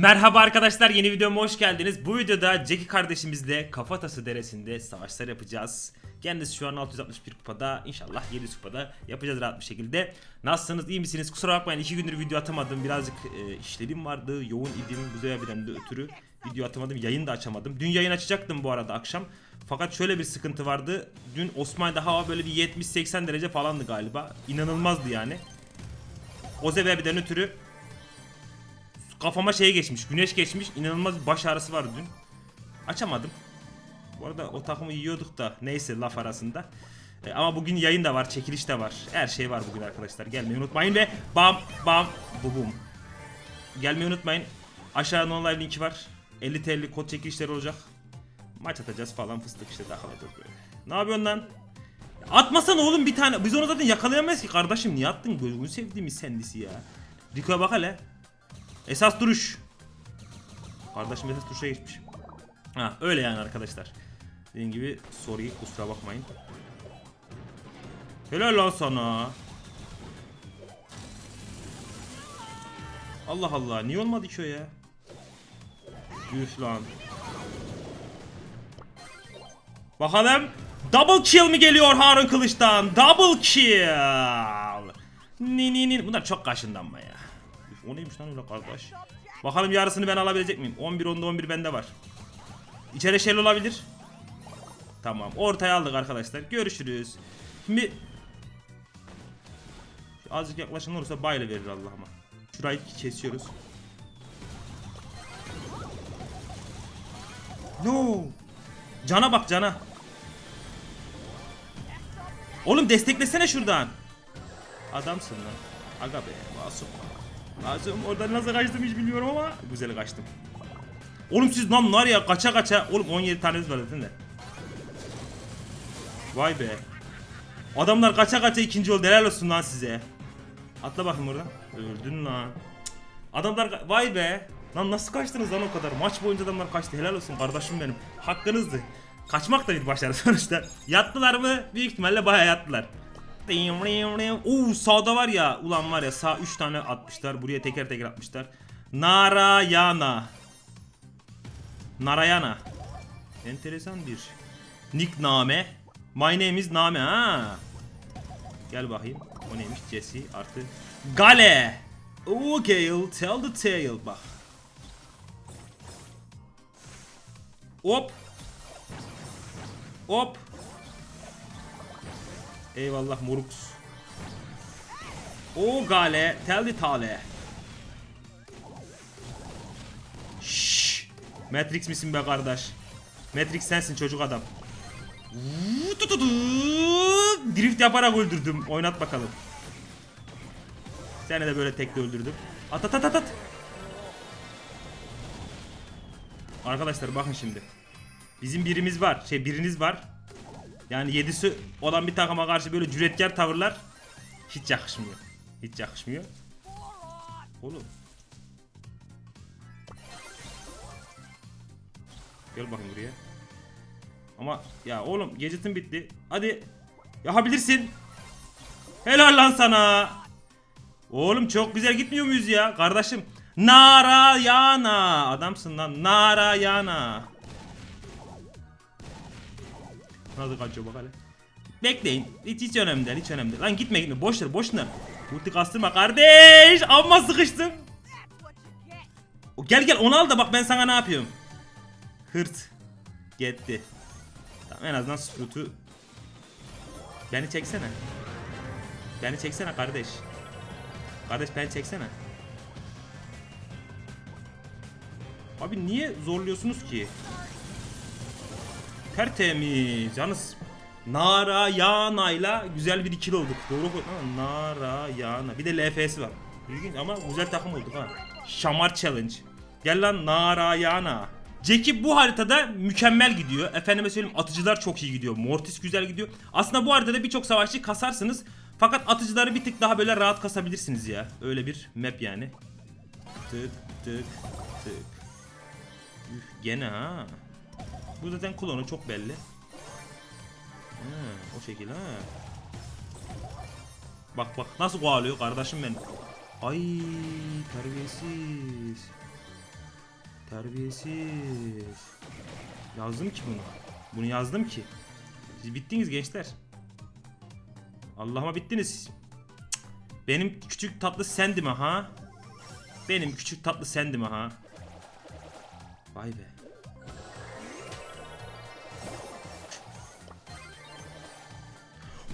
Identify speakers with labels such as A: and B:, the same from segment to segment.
A: Merhaba arkadaşlar yeni videoma hoş geldiniz. Bu videoda Jackie kardeşimizle Kafatası Deresi'nde savaşlar yapacağız. Kendisi şu an 661 kupada inşallah 700 kupada yapacağız rahat bir şekilde. Nasılsınız iyi misiniz? Kusura bakmayın 2 gündür video atamadım birazcık e, işlerim vardı yoğun idim bu sebepten de ötürü video atamadım yayın da açamadım. Dün yayın açacaktım bu arada akşam. Fakat şöyle bir sıkıntı vardı. Dün Osmanlı'da hava böyle bir 70-80 derece falandı galiba. İnanılmazdı yani. O sebepten ötürü kafama şey geçmiş, güneş geçmiş. inanılmaz bir baş ağrısı vardı dün. Açamadım. Bu arada o takımı yiyorduk da neyse laf arasında. E, ama bugün yayın da var, çekiliş de var. Her şey var bugün arkadaşlar. Gelmeyi unutmayın ve bam bam bu bum. Gelmeyi unutmayın. Aşağıda online linki var. 50 TL kod çekilişleri olacak. Maç atacağız falan fıstık işte takılacağız böyle. Ne yapıyorsun lan? Atmasana oğlum bir tane. Biz onu zaten yakalayamayız ki kardeşim. Niye attın? Gözünü sevdiğimiz sendisi ya. Rico'ya bak hele. Esas duruş. Kardeşim esas duruşa geçmiş. Ha öyle yani arkadaşlar. Dediğim gibi sorry kusura bakmayın. Helal lan sana. Allah Allah niye olmadı ki o ya? Üf lan. Bakalım. Double kill mi geliyor Harun Kılıç'tan? Double kill. Ni ni ni. Bunlar çok kaşındanma ya. O neymiş lan öyle kardeş? Bakalım yarısını ben alabilecek miyim? 11 onda 11 bende var. İçeri şel olabilir. Tamam. Ortaya aldık arkadaşlar. Görüşürüz. Şimdi azıcık yaklaşın olursa bayla verir Allah'ıma. Şurayı kesiyoruz. No. Cana bak cana. Oğlum desteklesene şuradan. Adamsın lan. Aga be masum. Masum oradan nasıl kaçtım hiç bilmiyorum ama güzel kaçtım. Oğlum siz lan var ya kaça kaça. Oğlum 17 taneniz var zaten de. Vay be. Adamlar kaça kaça ikinci oldu helal olsun lan size. Atla bakayım oradan. Öldün lan. Adamlar vay be. Lan nasıl kaçtınız lan o kadar? Maç boyunca adamlar kaçtı. Helal olsun kardeşim benim. Hakkınızdı. Kaçmak da bir başarı sonuçta. Yattılar mı? Büyük ihtimalle bayağı yattılar. Oo sağda var ya. Ulan var ya sağ 3 tane atmışlar. Buraya teker teker atmışlar. Narayana. Narayana. Enteresan bir nickname. My name is Name ha. Gel bakayım. O neymiş? Jesse artı Gale. Gale tell the tale bak. Hop. Hop. Eyvallah Morux. O Gale the tale. Şşş. Matrix misin be kardeş? Matrix sensin çocuk adam. Drift yaparak öldürdüm. Oynat bakalım. Seni de böyle tekte öldürdüm. At at at at at. Arkadaşlar bakın şimdi. Bizim birimiz var. Şey biriniz var. Yani yedisi olan bir takıma karşı böyle cüretkar tavırlar hiç yakışmıyor. Hiç yakışmıyor. Oğlum. Gel bakayım buraya. Ama ya oğlum gadget'ın bitti. Hadi yapabilirsin. Helal lan sana. Oğlum çok güzel gitmiyor muyuz ya kardeşim? Narayana. Adamsın lan. Narayana. Nasıl kaçıyor bak hele. Bekleyin. Hiç, hiç önemli değil. Hiç önemli değil. Lan gitme gitme. Boş ver boş ver. Ulti kastırma kardeş. Amma sıkıştım. O, Gel gel onu al da bak ben sana ne yapıyorum. Hırt. Gitti. Tamam en azından Sprout'u Beni çeksene. Beni çeksene kardeş. Kardeş beni çeksene. Abi niye zorluyorsunuz ki? Tertemiz. Yalnız Narayana güzel bir ikili olduk. Doğru koy. Ha, Narayana. Bir de LF'si var. İlginç ama güzel takım olduk ha. Şamar Challenge. Gel lan Narayana. Jackie bu haritada mükemmel gidiyor. Efendime söyleyeyim atıcılar çok iyi gidiyor. Mortis güzel gidiyor. Aslında bu haritada birçok savaşçı kasarsınız. Fakat atıcıları bir tık daha böyle rahat kasabilirsiniz ya. Öyle bir map yani. Tık tık tık. Üf, gene ha. Bu zaten klonu çok belli. Ha, o şekil ha. Bak bak nasıl kovalıyor kardeşim benim. Ay terbiyesiz. Terbiyesiz. Yazdım ki bunu. Bunu yazdım ki. Siz bittiniz gençler. Allah'ıma bittiniz. Benim küçük tatlı sendim ha. Benim küçük tatlı sendim ha. Vay be.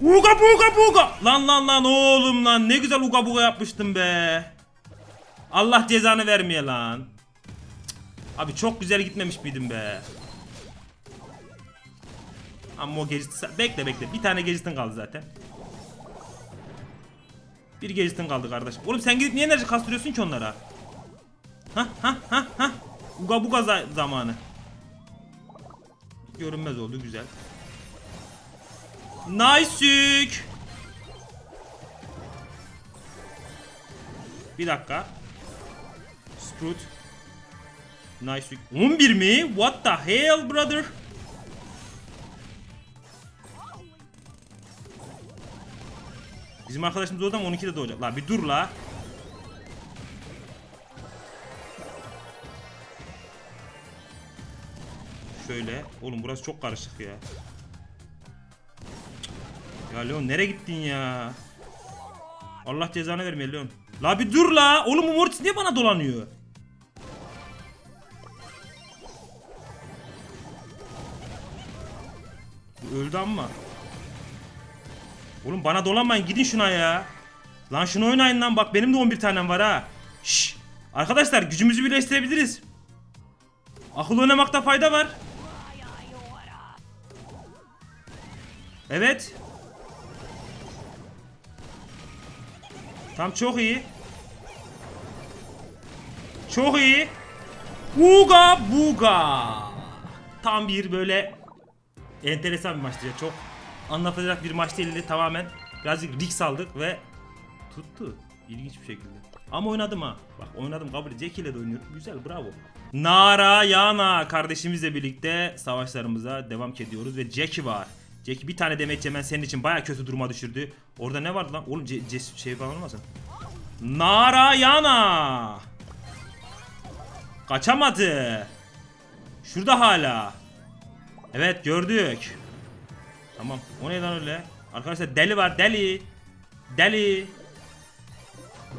A: Uga buga buga. Lan lan lan oğlum lan ne güzel uga buga yapmıştım be. Allah cezanı vermeye lan. Abi çok güzel gitmemiş miydim be. Ama o gecit bekle bekle bir tane gecitin kaldı zaten. Bir gecitin kaldı kardeşim. Oğlum sen gidip niye enerji kastırıyorsun ki onlara? Ha ha ha ha. Uga buga za- zamanı. Görünmez oldu güzel. Nice. Bir dakika. Sprout. Nice. 11 mi? What the hell brother? Bizim arkadaşımız orada mı 12'de doğacak? La bir dur la. Şöyle. Oğlum burası çok karışık ya. Ya Leon nereye gittin ya? Allah cezanı vermeye Leon. La bir dur la. Oğlum bu Mortis niye bana dolanıyor? Bu Öldü ama. Oğlum bana dolanmayın gidin şuna ya. Lan şunu oynayın lan bak benim de 11 tanem var ha. Şşş. Arkadaşlar gücümüzü birleştirebiliriz. Akıl oynamakta fayda var. Evet. Tam çok iyi. Çok iyi. Uga buga. Tam bir böyle enteresan bir maçtı ya. Çok anlatılacak bir maç değildi tamamen. Birazcık risk aldık ve tuttu. İlginç bir şekilde. Ama oynadım ha. Bak oynadım kabul. Jack ile de oynuyorum. Güzel bravo. Narayana kardeşimizle birlikte savaşlarımıza devam ediyoruz ve Jackie var. Jackie bir tane demet hemen senin için baya kötü duruma düşürdü. Orada ne vardı lan? Oğlum C- C- şey falan olmasın? Narayana. Kaçamadı. Şurada hala. Evet gördük. Tamam. O ne lan öyle? Arkadaşlar deli var deli. Deli.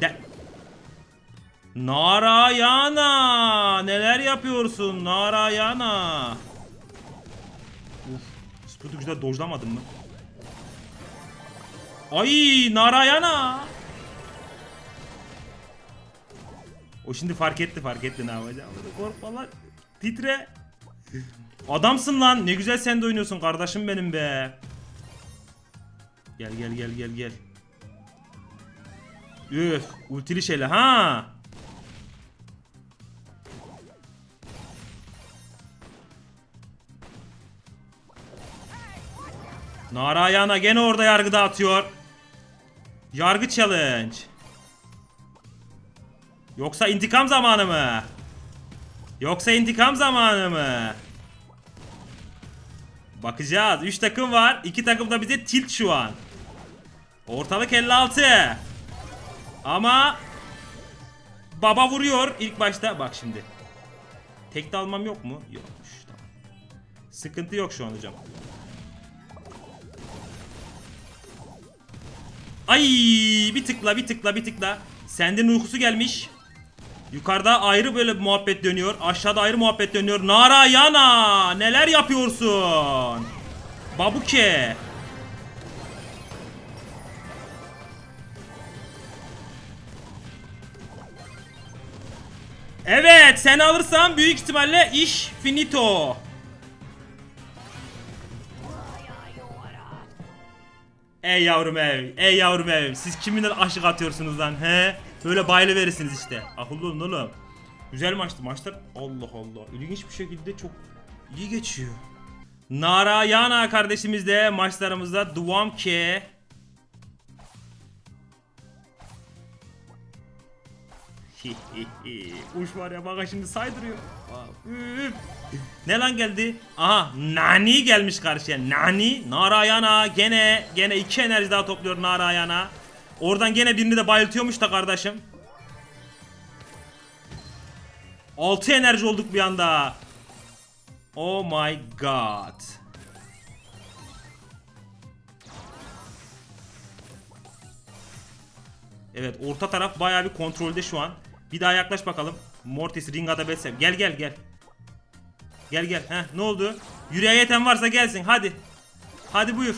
A: De Narayana. Neler yapıyorsun Narayana? Sprout'u güzel dojlamadın mı? Ay Narayana. O şimdi fark etti fark etti ne yapacağım. Korkma lan. Titre. Adamsın lan. Ne güzel sen de oynuyorsun kardeşim benim be. Gel gel gel gel gel. Üf, ultili şeyle ha. Narayana gene orada yargı dağıtıyor. Yargı challenge. Yoksa intikam zamanı mı? Yoksa intikam zamanı mı? Bakacağız. 3 takım var. 2 takım da bize tilt şu an. Ortalık 56. Ama baba vuruyor ilk başta. Bak şimdi. Tek de almam yok mu? Yokmuş. Tamam. Sıkıntı yok şu an hocam. Ay bir tıkla bir tıkla bir tıkla. Senden uykusu gelmiş. Yukarıda ayrı böyle muhabbet dönüyor. Aşağıda ayrı muhabbet dönüyor. Narayana neler yapıyorsun? Babuke. Evet sen alırsan büyük ihtimalle iş finito. Ey yavrum ev, ey yavrum ev. Siz kiminle aşık atıyorsunuz lan he? Böyle bayılı verirsiniz işte. Akıllı olun oğlum. Güzel maçtı maçlar. Allah Allah. İlginç bir şekilde çok iyi geçiyor. Narayana kardeşimiz de maçlarımızda duam Uç var ya bak şimdi saydırıyor. Üf. Ne lan geldi? Aha Nani gelmiş karşıya. Nani, Narayana gene gene iki enerji daha topluyor Narayana. Oradan gene birini de bayıltıyormuş da kardeşim. 6 enerji olduk bir anda. Oh my god. Evet orta taraf bayağı bir kontrolde şu an. Bir daha yaklaş bakalım. Mortis Ringa'da besem. Gel gel gel. Gel gel. Heh ne oldu? Yüreğe yeten varsa gelsin hadi. Hadi buyur.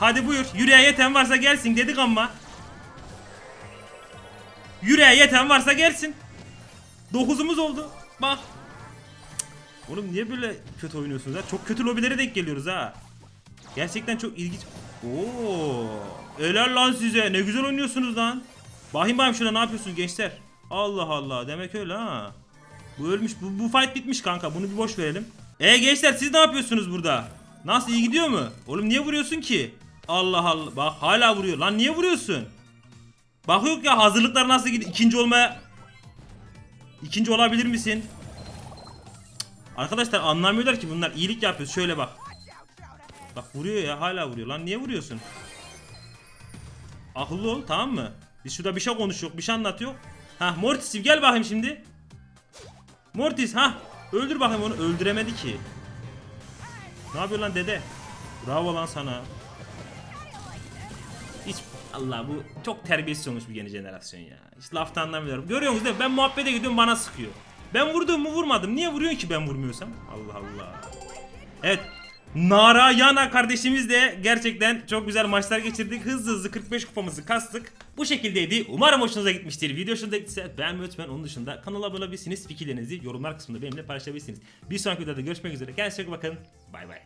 A: Hadi buyur. Yüreğe yeten varsa gelsin dedik ama. Yüreğe yeten varsa gelsin. Dokuzumuz oldu. Bak. Oğlum niye böyle kötü oynuyorsunuz ha? Çok kötü lobilere denk geliyoruz ha. Gerçekten çok ilginç. Oo, helal lan size. Ne güzel oynuyorsunuz lan. Bakayım bakayım şurada ne yapıyorsunuz gençler? Allah Allah. Demek öyle ha. Bu ölmüş. Bu, bu fight bitmiş kanka. Bunu bir boş verelim. E gençler siz ne yapıyorsunuz burada? Nasıl iyi gidiyor mu? Oğlum niye vuruyorsun ki? Allah Allah. Bak hala vuruyor. Lan niye vuruyorsun? Bak yok ya hazırlıklar nasıl gidiyor? İkinci olmaya... İkinci olabilir misin? Arkadaşlar anlamıyorlar ki bunlar iyilik yapıyor. Şöyle bak. Bak vuruyor ya hala vuruyor. Lan niye vuruyorsun? Akıllı ol tamam mı? Biz şurada bir şey konuşuyor, bir şey anlatıyor. Ha Mortis'im gel bakayım şimdi. Mortis ha öldür bakayım onu. Öldüremedi ki. Ne yapıyor lan dede? Bravo lan sana. Hiç Allah bu çok terbiyesiz olmuş bir yeni jenerasyon ya. Hiç lafta anlamıyorum. Görüyorsunuz değil? Ben muhabbete gidiyorum bana sıkıyor. Ben vurdum mu vurmadım. Niye vuruyorsun ki ben vurmuyorsam? Allah Allah. Evet. Nara Yana kardeşimiz de gerçekten çok güzel maçlar geçirdik. Hızlı hızlı 45 kupamızı kastık. Bu şekildeydi. Umarım hoşunuza gitmiştir. Video hoşunuza gittiyse beğenmeyi unutmayın. Onun dışında kanala abone olabilirsiniz. Fikirlerinizi yorumlar kısmında benimle paylaşabilirsiniz. Bir sonraki videoda görüşmek üzere. Kendinize çok bakın. Bay bay.